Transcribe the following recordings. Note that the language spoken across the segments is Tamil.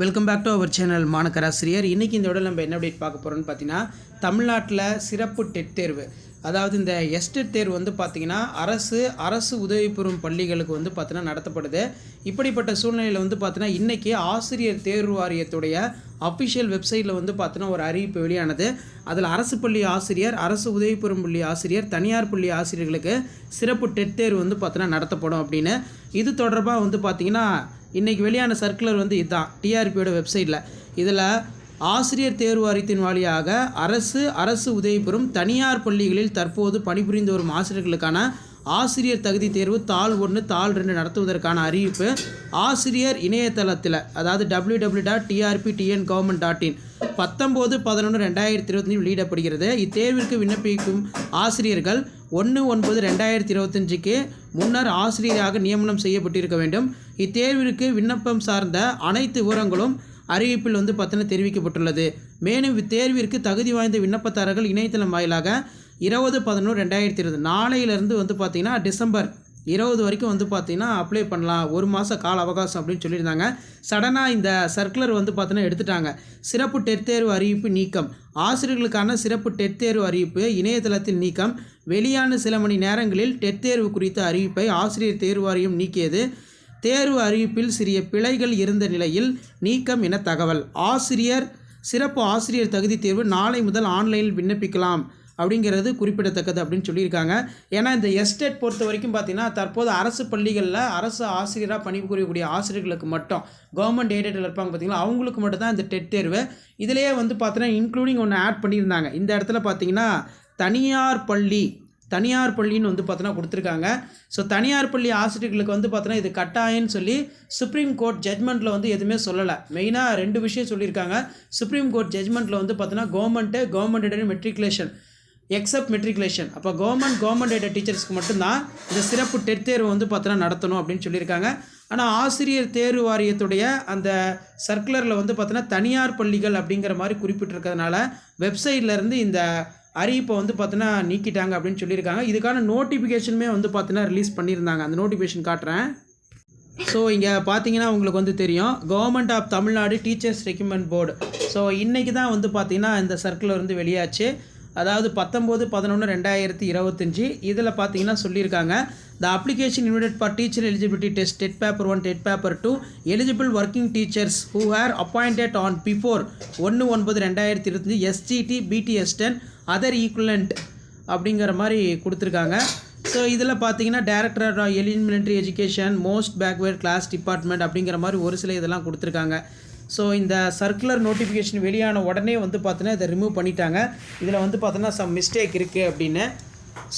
Welcome back to our channel மாணக்கராசிரியர் இன்றைக்கி இந்த விட நம்ம என்ன அப்டேட் பார்க்க போகிறோம்னு பார்த்தீங்கன்னா தமிழ்நாட்டில் சிறப்பு டெட் தேர்வு. அதாவது இந்த எஸ்டெட் தேர்வு வந்து பார்த்திங்கன்னா அரசு அரசு உதவி பெறும் பள்ளிகளுக்கு வந்து பார்த்தீங்கன்னா நடத்தப்படுது. இப்படிப்பட்ட சூழ்நிலையில் வந்து பார்த்தீங்கன்னா இன்றைக்கி ஆசிரியர் தேர்வு வாரியத்துடைய அஃபிஷியல் வெப்சைட்டில் வந்து பார்த்தீங்கன்னா ஒரு அறிவிப்பு வெளியானது. அதில் அரசு பள்ளி ஆசிரியர் அரசு உதவி பெறும் பள்ளி ஆசிரியர் தனியார் பள்ளி ஆசிரியர்களுக்கு சிறப்பு டெட் தேர்வு வந்து பார்த்தீங்கன்னா நடத்தப்படும் அப்படின்னு. இது தொடர்பாக வந்து பார்த்திங்கன்னா இன்றைக்கி வெளியான சர்க்குலர் வந்து இதுதான் டிஆர்பியோட வெப்சைட்டில் இதில் ஆசிரியர் தேர்வு வாரியத்தின் வழியாக அரசு அரசு உதவி பெறும் தனியார் பள்ளிகளில் தற்போது பணிபுரிந்து வரும் ஆசிரியர்களுக்கான ஆசிரியர் தகுதி தேர்வு தாள் ஒன்று தாள் ரெண்டு நடத்துவதற்கான அறிவிப்பு ஆசிரியர் இணையதளத்தில் அதாவது W W dot TRB TN government dot in பத்தொம்போது பதினொன்று ரெண்டாயிரத்தி இருபத்தஞ்சு வெளியிடப்படுகிறது. இத்தேர்விற்கு விண்ணப்பிக்கும் ஆசிரியர்கள் ஒன்று ஒன்பது ரெண்டாயிரத்தி இருபத்தஞ்சுக்கு முன்னர் ஆசிரியராக நியமனம் செய்யப்பட்டிருக்க வேண்டும். இத்தேர்விற்கு விண்ணப்பம் சார்ந்த அனைத்து விவரங்களும் அறிவிப்பில் வந்து பார்த்தீங்கன்னா தெரிவிக்கப்பட்டுள்ளது. மேலும் இத்தேர்விற்கு தகுதி வாய்ந்த விண்ணப்பதாரர்கள் இணையதளம் வாயிலாக இருபது பதினொன்று ரெண்டாயிரத்தி இருபது நாளையிலேருந்து வந்து பார்த்திங்கன்னா டிசம்பர் இருபது வரைக்கும் வந்து பார்த்திங்கன்னா அப்ளை பண்ணலாம். ஒரு மாத கால அவகாசம் அப்படின்னு சொல்லியிருந்தாங்க. சடனாக இந்த சர்க்குலர் வந்து பார்த்தீங்கன்னா எடுத்துட்டாங்க. சிறப்பு டெட் தேர்வு அறிவிப்பு நீக்கம். ஆசிரியர்களுக்கான சிறப்பு டெட் தேர்வு அறிவிப்பு இணையதளத்தில் நீக்கம். வெளியான சில மணி நேரங்களில் டெட் தேர்வு குறித்த அறிவிப்பை ஆசிரியர் தேர்வு வாரியம் நீக்கியது. தேர்வு அறிவிப்பில் சிறிய பிழைகள் இருந்த நிலையில் நீக்கம் என தகவல். ஆசிரியர் சிறப்பு ஆசிரியர் தகுதி தேர்வு நாளை முதல் ஆன்லைனில் விண்ணப்பிக்கலாம். அப்படிங்கிறது குறிப்பிடத்தக்கது அப்படின்னு சொல்லியிருக்காங்க. ஏன்னா இந்த எஸ்டேட் பொறுத்த வரைக்கும் பார்த்தீங்கன்னா தற்போது அரசு பள்ளிகளில் அரசு ஆசிரியராக பணிபுரியக்கூடிய ஆசிரியர்களுக்கு மட்டும் கவர்மெண்ட் எய்டடில் இருப்பாங்க பார்த்திங்களா அவங்களுக்கு மட்டும் தான் இந்த டெட் தேர்வு. இதிலேயே வந்து பார்த்தீங்கன்னா இன்க்ளூடிங் ஒன்று ஆட் பண்ணியிருந்தாங்க. இந்த இடத்துல பார்த்தீங்கன்னா தனியார் பள்ளி தனியார் பள்ளின்னு வந்து பார்த்தோன்னா கொடுத்துருக்காங்க. ஸோ தனியார் பள்ளி ஆசிரியர்களுக்கு வந்து பார்த்தோன்னா இது கட்டாயம்னு சொல்லி சுப்ரீம் கோர்ட் ஜட்மெண்ட்டில் வந்து எதுவுமே சொல்லலை. மெயினாக ரெண்டு விஷயம் சொல்லியிருக்காங்க. சுப்ரீம் கோர்ட் ஜட்மெண்ட்டில் வந்து பார்த்தோன்னா government government matriculation except matriculation அப்போ கவர்மெண்ட் கவர்மெண்ட் எய்டட் டீச்சர்ஸ்க்கு மட்டும்தான் இந்த சிறப்பு டெட் தேர்வு வந்து பார்த்தோன்னா நடத்தணும் அப்படின்னு சொல்லியிருக்காங்க. ஆனால் ஆசிரியர் தேர்வு வாரியத்துடைய அந்த சர்க்குலரில் வந்து பார்த்தோன்னா தனியார் பள்ளிகள் அப்படிங்கிற மாதிரி குறிப்பிட்டிருக்கிறதுனால வெப்சைட்லேருந்து இந்த அறிவிப்பை வந்து பார்த்தோன்னா நீக்கிட்டாங்க அப்படின்னு சொல்லியிருக்காங்க. இதுக்கான நோட்டிஃபிகேஷனுமே வந்து பார்த்தீங்கன்னா ரிலீஸ் பண்ணியிருந்தாங்க. அந்த நோட்டிஃபிகேஷன் காட்டுறேன். ஸோ இங்கே பார்த்தீங்கன்னா உங்களுக்கு வந்து தெரியும். Government of Tamil Nadu teachers recommend board so இன்றைக்கி தான் வந்து பார்த்திங்கன்னா இந்த சர்க்குலர் வந்து வெளியாச்சு. அதாவது பத்தொம்போது பதினொன்று ரெண்டாயிரத்தி இருபத்தஞ்சி. இதில் பார்த்தீங்கன்னா சொல்லியிருக்காங்க the application unit for teacher eligibility test TET paper one TET paper two eligible working teachers who are appointed on before ஒன்று ஒன்பது ரெண்டாயிரத்தி இருபத்தஞ்சி எஸ்ஜிடி பிடிஎஸ்டன் அதர் ஈக்குவலண்ட் அப்படிங்கிற மாதிரி கொடுத்துருக்காங்க. ஸோ இதில் பார்த்தீங்கன்னா director elementary education most backward class department அப்படிங்கிற மாதிரி ஒரு சில இதெல்லாம் கொடுத்துருக்காங்க. ஸோ இந்த சர்க்குலர் நோட்டிஃபிகேஷன் வெளியான உடனே வந்து பார்த்தீங்கன்னா இதை ரிமூவ் பண்ணிட்டாங்க. இதில் வந்து பார்த்தோன்னா சம் மிஸ்டேக் இருக்குது அப்படின்னு.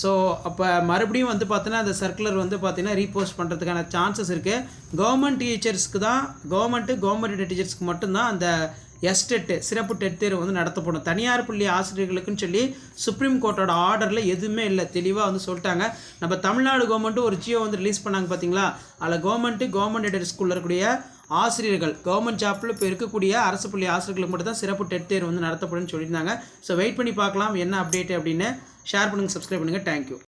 ஸோ அப்போ மறுபடியும் வந்து பார்த்தோன்னா அந்த சர்க்குலர் வந்து பார்த்தீங்கன்னா ரீபோஸ்ட் பண்ணுறதுக்கான சான்சஸ் இருக்குது கவர்மெண்ட் டீச்சர்ஸ்க்கு தான் கவர்மெண்ட்டு கவர்மெண்ட் டீச்சர்ஸ்க்கு மட்டும்தான் அந்த எஸ்டெட்டு சிறப்பு டெட் தேர்வு வந்து நடத்தப்படும். தனியார் பள்ளி ஆசிரியர்களுக்குன்னு சொல்லி சுப்ரீம் கோர்ட்டோட ஆர்டரில் எதுவுமே இல்லை. தெளிவாக வந்து சொல்லிட்டாங்க. நம்ம தமிழ்நாடு கவர்மெண்ட்டு ஒரு ஜியோ வந்து ரிலீஸ் பண்ணாங்க பார்த்தீங்களா அதில் கவர்மெண்ட்டு கவர்மெண்ட் எய்டட் ஸ்கூலில் இருக்கக்கூடிய ஆசிரியர்கள் கவர்மெண்ட் ஜாப்பில் இப்போ இருக்கக்கூடிய அரசு பள்ளி ஆசிரியர்களுக்கு மட்டும் தான் சிறப்பு டெட் தேர்வு வந்து நடத்தப்படும்னு சொல்லியிருந்தாங்க. ஸோ வெயிட் பண்ணி பார்க்கலாம் என்ன அப்டேட் அப்படின்னு ஷேர் பண்ணுங்கள் சப்ஸ்கிரைப் பண்ணுங்கள் தேங்க்யூ